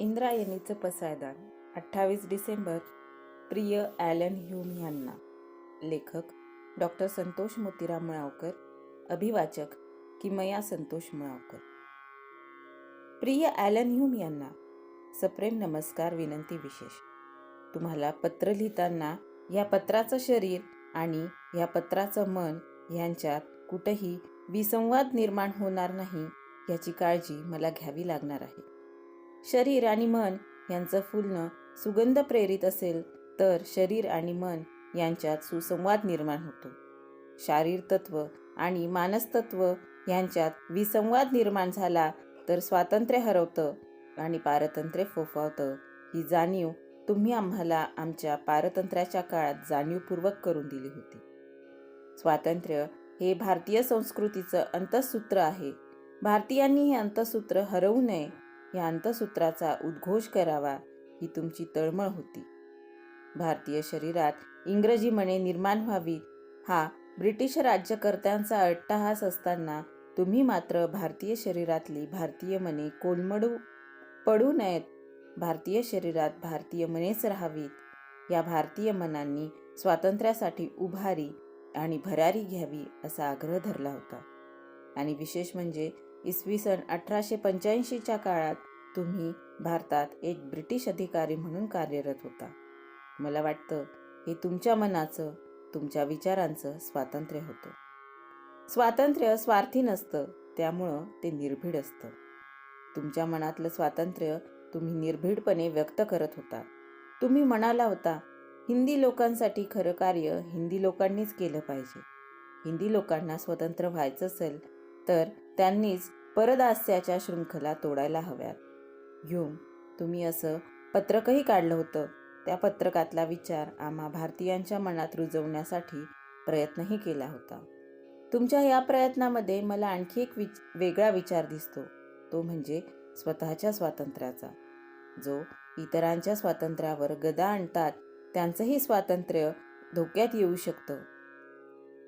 इंद्रायणीचं पसायदान. अठ्ठावीस डिसेंबर प्रिय Allen Hume यांना. लेखक डॉक्टर संतोष मोतीराम मुळावकर. अभिवाचक किमया संतोष मुळावकर. प्रिय ॲलन ह्यूम यांना सप्रेम नमस्कार विनंती विशेष. तुम्हाला पत्र लिहिताना या पत्राचं शरीर आणि या पत्राचं मन यांच्यात कुठंही विसंवाद निर्माण होणार नाही याची काळजी मला घ्यावी लागणार आहे. शरीर आणि मन यांचं फुलणं सुगंध प्रेरित असेल तर शरीर आणि मन यांच्यात सुसंवाद निर्माण होतो. शारीर तत्व आणि मानसतत्व यांच्यात विसंवाद निर्माण झाला तर स्वातंत्र्य हरवतं आणि पारतंत्र्य फोफावतं. ही जाणीव तुम्ही आम्हाला आमच्या पारतंत्र्याच्या काळात जाणीवपूर्वक करून दिली होती. स्वातंत्र्य हे भारतीय संस्कृतीचं अंतसूत्र आहे. भारतीयांनी हे अंतसूत्र हरवू नये या अंतसूत्राचा उद्घोष करावा ही तुमची तळमळ होती. भारतीय शरीरात इंग्रजी मने निर्माण व्हावीत हा ब्रिटिश राज्यकर्त्यांचा अट्टहास असताना तुम्ही मात्र भारतीय शरीरातली भारतीय मने कोलमडू पडू नयेत. भारतीय शरीरात भारतीय मनेच राहावीत. या भारतीय मनांनी स्वातंत्र्यासाठी उभारी आणि भरारी घ्यावी असा आग्रह धरला होता. आणि विशेष म्हणजे इसवी सन अठराशे पंच्याऐंशीच्या काळात तुम्ही भारतात एक ब्रिटिश अधिकारी म्हणून कार्यरत होता. मला वाटतं हे तुमच्या मनाचं तुमच्या विचारांचं स्वातंत्र्य होतं. स्वातंत्र्य स्वार्थी नसतं त्यामुळं ते निर्भीड असतं. तुमच्या मनातलं स्वातंत्र्य तुम्ही निर्भीडपणे व्यक्त करत होता. तुम्ही म्हणाला होता हिंदी लोकांसाठी खरं कार्य हिंदी लोकांनीच केलं पाहिजे. हिंदी लोकांना स्वतंत्र व्हायचं असेल तर त्यांनीच परदास्याच्या शृंखला तोडायला हव्यात. घेऊन तुम्ही असं पत्रकही काढलं होतं. त्या पत्रकातला विचार आम्हा भारतीयांच्या मनात रुजवण्यासाठी प्रयत्नही केला होता. तुमच्या या प्रयत्नामध्ये मला आणखी एक विच वेगळा विचार दिसतो. तो म्हणजे स्वतःच्या स्वातंत्र्याचा. जो इतरांच्या स्वातंत्र्यावर गदा आणतात त्यांचंही स्वातंत्र्य धोक्यात येऊ शकतं.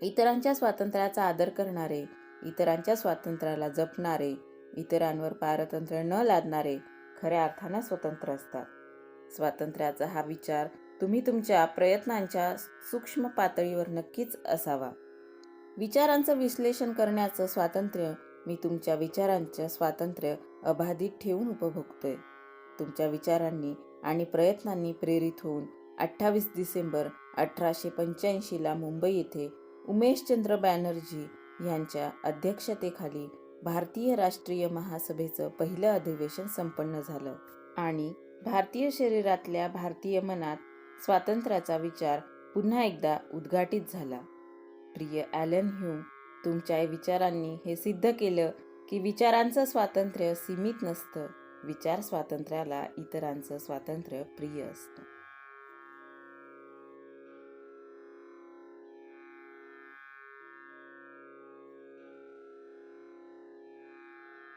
इतरांच्या स्वातंत्र्याचा आदर करणारे इतरांच्या स्वातंत्र्याला जपणारे इतरांवर पारतंत्र्य न लादणारे खऱ्या अर्थानं स्वतंत्र असतात. स्वातंत्र्याचा हा विचार तुम्ही तुमच्या प्रयत्नांच्या सूक्ष्म पातळीवर नक्कीच असावा. विचारांचं विश्लेषण करण्याचं स्वातंत्र्य मी तुमच्या विचारांचं स्वातंत्र्य अबाधित ठेवून उपभोगतोय. तुमच्या विचारांनी आणि प्रयत्नांनी प्रेरित होऊन अठ्ठावीस डिसेंबर अठराशे पंच्याऐंशीला मुंबई येथे उमेशचंद्र बॅनर्जी यांच्या अध्यक्षतेखाली भारतीय राष्ट्रीय महासभेचं पहिलं अधिवेशन संपन्न झालं आणि भारतीय शरीरातल्या भारतीय मनात स्वातंत्र्याचा विचार पुन्हा एकदा उद्घाटित झाला. प्रिय ॲलन ह्यूम तुमच्या विचारांनी हे सिद्ध केलं की विचारांचं स्वातंत्र्य सीमित नसतं. विचार स्वातंत्र्याला इतरांचं स्वातंत्र्य प्रिय असतं.